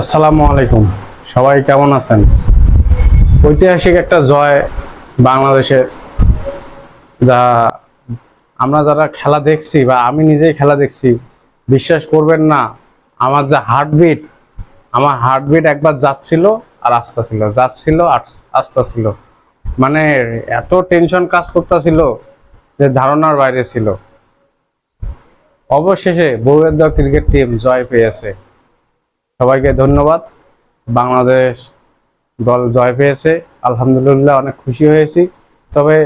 আসসালামু আলাইকুম। সবাই কেমন আছেন? ঐতিহাসিক একটা জয় বাংলাদেশের যা আমরা যারা খেলা দেখছি বা আমি নিজেই খেলা দেখছি, বিশ্বাস করবেন না, আমার যে হার্টবিট আমার হার্টবিট একবার যাচ্ছিল আর আসতেছিল। যাচ্ছিল আর আসতেছিল। মানে এত টেনশন কাজ করতেছিল যে ধারণার বাইরে ছিল। অবশেষে দল ক্রিকেট টিম জয় পেয়েছে। সবাইকে ধন্যবাদ। বাংলাদেশ দল জয় পেয়েছে। আলহামদুলিল্লাহ অনেক খুশি হয়েছি। তবে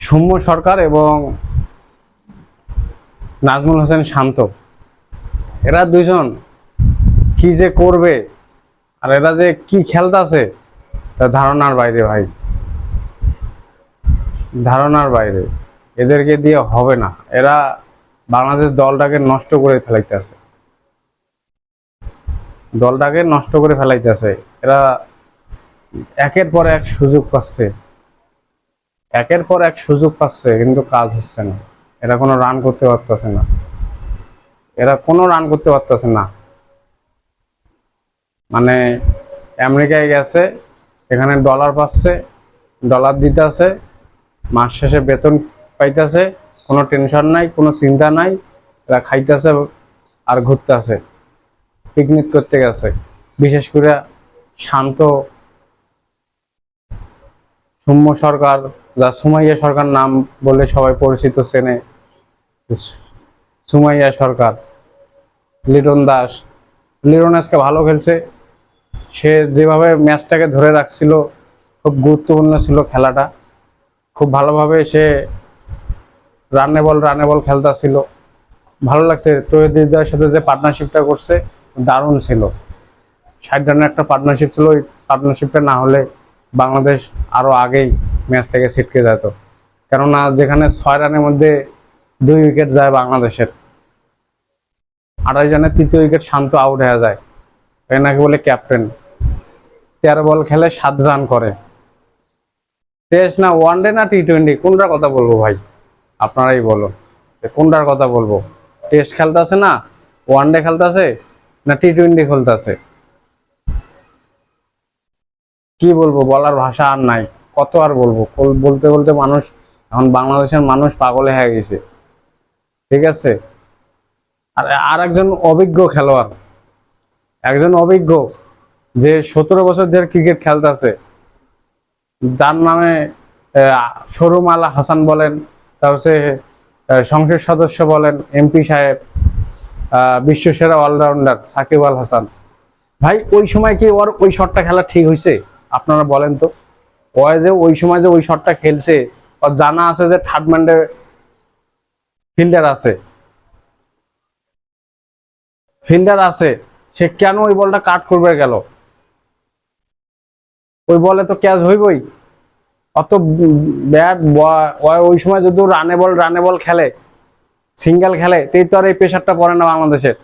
সৌম্য সরকার এবং নাজমুল হোসেন শান্ত, এরা দুজন কি যে করবে আর এরা যে কি খেলতেছে, তা ধারণার বাইরে ভাই। ধারণার বাইরে। এদেরকে দিয়ে হবে না। এরা বাংলাদেশ দলটাকে নষ্ট করে ফেলাইতেছে। দলটাকে নষ্ট করে ফেলাইতেছে। এরা একের পর এক সুযোগ পাচ্ছে। একের পর এক সুযোগ পাচ্ছে, কিন্তু কাজ হচ্ছে না। এরা কোনো রান করতে পারতেছে না। এরা কোনো রান করতে পারতেছে না। মানে আমেরিকায় গেছে, এখানে ডলার পাচ্ছে ডলার দিতেছে, মাস শেষে বেতন পাইতেছে, কোনো টেনশন নাই, কোনো চিন্তা নাই, এরা খাইতেছে আর ঘুরতেছে। পিকনিক করতে গেছে। বিশেষ করে শান্ত সৌম্য সরকার, যা সুমাইয়া সরকার নাম বলে সবাই পরিচিত চেনে, সুমাইয়া সরকার, লিটন দাস। লিটন আজকে ভালো খেলছে। সে যেভাবে ম্যাচটাকে ধরে রাখছিল, খুব গুরুত্বপূর্ণ ছিল খেলাটা। খুব ভালোভাবে সে রানে বল রানে বল খেলতেছিল। ভালো লাগছে। তৈরিদার সাথে যে পার্টনারশিপটা করছে দারুণ ছিল। ষাট রানের একটা পার্টনারশিপ ছিল ওই পার্টনারশিপটা না হলে বাংলাদেশ আরও আগেই ম্যাচ থেকে ছিটকে যেত। কেননা যেখানে ছয় রানের মধ্যে দুই উইকেট যায় বাংলাদেশের। আড়াই রানের তৃতীয় উইকেট শান্ত আউট হয়ে যায়। এনাকে বলে ক্যাপ্টেন তেরো বল খেলে সাত রান করে। টেস্ট না ওয়ান ডে না টি টোয়েন্টি কোনটার কথা বলব ভাই? আপনারাই বলো কোনটার কথা বলব? টেস্ট খেলতেছে না? ওয়ান ডে খেলতেছে না টি টোয়েন্টি খেলতেছে? কি বলব, বলার ভাষা আর নাই। কত আর বলব? বলতে বলতে মানুষ, এখন বাংলাদেশের মানুষ পাগলে হয়ে গেছে। ঠিক আছে? আর আর একজন অভিজ্ঞ খেলোয়াড়। একজন অভিজ্ঞ যে সতেরো বছর ধরে ক্রিকেট খেলতেছে। যার নামে শোরুম আলা হাসান বলেন তারপরে সংসদ সদস্য বলেন, এমপি সাহেব। বিশ্বসেরা অলরাউন্ডার সাকিব আল হাসান। ভাই, ওই সময় কি ওর ওই শটটা খেলা ঠিক হয়েছে আপনারা বলেন তো। ও যে ওই সময় যে ওই শটটা খেলছে, ওর জানা আছে যে থার্ড ম্যান্ডে ফিল্ডার আছে। ফিল্ডার আছে, সে কেন ওই বলটা কাট করবে গেল? ওই বলে তো ক্যাচ হইবই। অত ব্যাট ওই সময় যদি রানে বল রানে বল খেলে সিঙ্গেল খেলে, তেই তো আর এই প্রেশারটা পড়ে না বাংলাদেশের।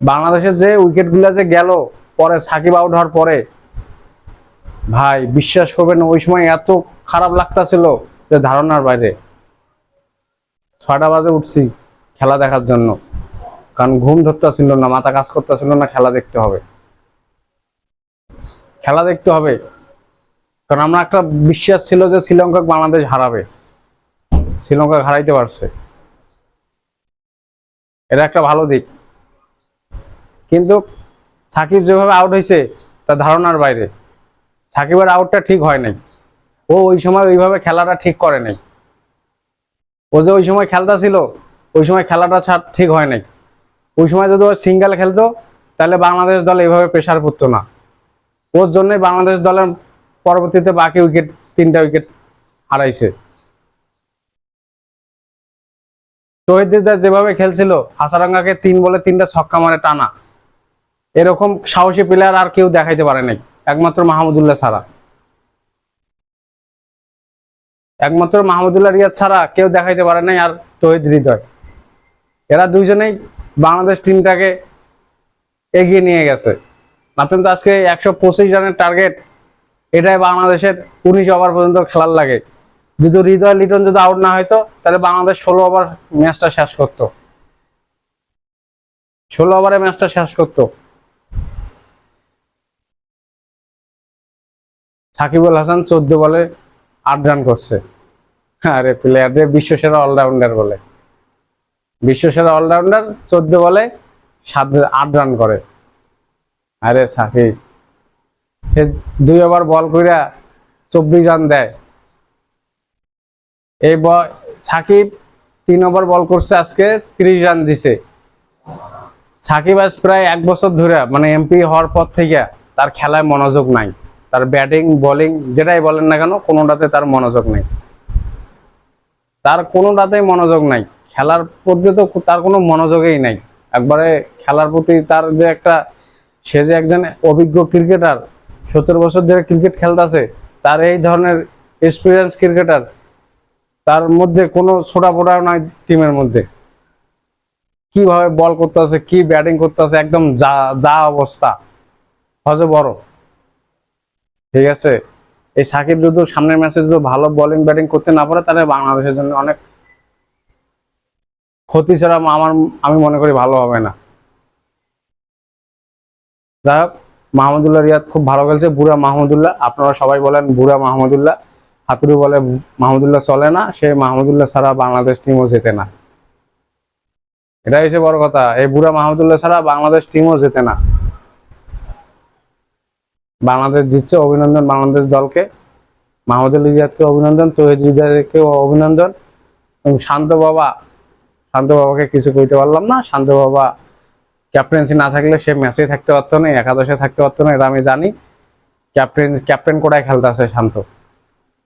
বাংলাদেশের যে উইকেটগুলা যে গেল, পরে সাকিব আউট হওয়ার পরে, ভাই, বিশ্বাস করবেন ওই সময় এত খারাপ লাগতাছিল যে ধারণার বাইরে। ছয়টা বাজে উঠছি খেলা দেখার জন্য। কারণ ঘুম ধরতেছিল না, মাথা কাজ করতেছিল না, খেলা দেখতে হবে। খেলা দেখতে হবে। কারণ আমরা একটা বিশ্বাস ছিল যে শ্রীলঙ্কা বাংলাদেশ হারাবে। শ্রীলঙ্কা হারাইতে পারছে। এটা একটা ভালো দিক। কিন্তু সাকিব যেভাবে আউট হয়েছে, তার ধারণার বাইরে। সাকিবের আউটটা ঠিক হয় নাই। ও ওই সময় ওইভাবে খেলাটা ঠিক করে নাই। ও যে ওই সময় খেলতা ছিল, ওই সময় খেলাটা ঠিক হয় নাই। ওই সময় যদি ও সিঙ্গেল খেলতো, তাহলে বাংলাদেশ দল এইভাবে প্রেশার পড়তো না। ওর জন্যই বাংলাদেশ দলের পরবর্তীতে বাকি উইকেট তিনটা উইকেট হারাইছে। তহিদিদার যেভাবে খেলছিল, হাসারাঙ্গাকে তিন বলে তিনটা ছক্কা মারে টানা। এরকম সাহসী প্লেয়ার আর কেউ দেখাইতে পারে নাই, একমাত্র মাহমুদুল্লাহ ছাড়া। একমাত্র মাহমুদুল্লাহ রিয়াদ ছাড়া কেউ দেখাইতে পারে নাই আর তহিদ হৃদয়। এরা দুইজনেই বাংলাদেশ টিমটাকে এগিয়ে নিয়ে গেছে। মাত্র আজকে একশো পঁচিশ রানের টার্গেট এটাই বাংলাদেশের উনিশ ওভার পর্যন্ত খেলার লাগে। যদি হৃদয় লিটন যদি আউট না হইতো, তাহলে বাংলাদেশ ষোলো ওভার ম্যাচটা শেষ করতো। ষোলো ওভারে ম্যাচটা শেষ করতো। সাকিবুল হাসান চোদ্দ বলে আট রান করছে। আরে প্লেয়ারে বিশ্বসেরা অলরাউন্ডার বলে। বিশ্বসেরা অলরাউন্ডার চোদ্দ বলে সাত, আট রান করে। আরে সাকিব, সে দুই ওভার বল কইরা চব্বিশ রান দেয়। এই সাকিব তিন ওভার বল করছে আজকে, ত্রিশ রান দিছে। সাকিব আজ প্রায় এক বছর ধরে মানে এমপি হওয়ার পর থেকে তার খেলায় মনোযোগ নাই। তার ব্যাটিং, বোলিং, যেটাই বলেন না কেন, কোনোটাতে তার মনোযোগ নেই। তার কোনোটাতেই মনোযোগ নাই। খেলার প্রতি তো তার কোনো মনোযোগই নাই। একবারে খেলার প্রতি তার যে একটা, সে যে একজন অভিজ্ঞ ক্রিকেটার, সত্তর বছর ধরে ক্রিকেট খেলতেছে, তার এই ধরনের এক্সপিরিয়েন্স ক্রিকেটার তার মধ্যে কোনো ছোটা ফোটা নয় টিমের মধ্যে। কীভাবে বল করতে আছে কি ব্যাটিং করতে আছে একদম যা যা অবস্থা। হজে বড়। ঠিক আছে? এই সাকিব যদি সামনের ম্যাচে যদি ভালো বোলিং ব্যাটিং করতে না পারে, তাহলে বাংলাদেশের জন্য অনেক ক্ষতি ছাড়া আমার, আমি মনে করি ভালো হবে না। যাই হোক, মাহমুদুল্লাহ রিয়াদ খুব ভালো খেলছে, বুড়া মাহমুদুল্লাহ। আপনারা সবাই বলেন, বুড়া মাহমুদুল্লাহ। হাতুড়ি বলে মাহমুদুল্লাহ চলে না, সে মাহমুদুল্লাহ ছাড়া বাংলাদেশ টিমও জেতে না। এটা হচ্ছে বড় কথা, এই বুড়া মাহমুদুল্লাহ ছাড়া বাংলাদেশ টিমও জেতে না। বাংলাদেশ জিতছে অভিনন্দন বাংলাদেশ দলকে, মাহমুদুল রিয়াদকে অভিনন্দন, তহিদ রিয়াদকে অভিনন্দন, এবং শান্ত বাবা, শান্ত বাবাকে কিছু কইতে পারলাম না, শান্ত বাবা ক্যাপ্টেন্সি না থাকলে সে ম্যাচে থাকতে পারতো না, একাদশে থাকতে পারতো না, এটা আমি জানি। ক্যাপ্টেন ক্যাপ্টেন কোটায় খেলতে আছে শান্ত।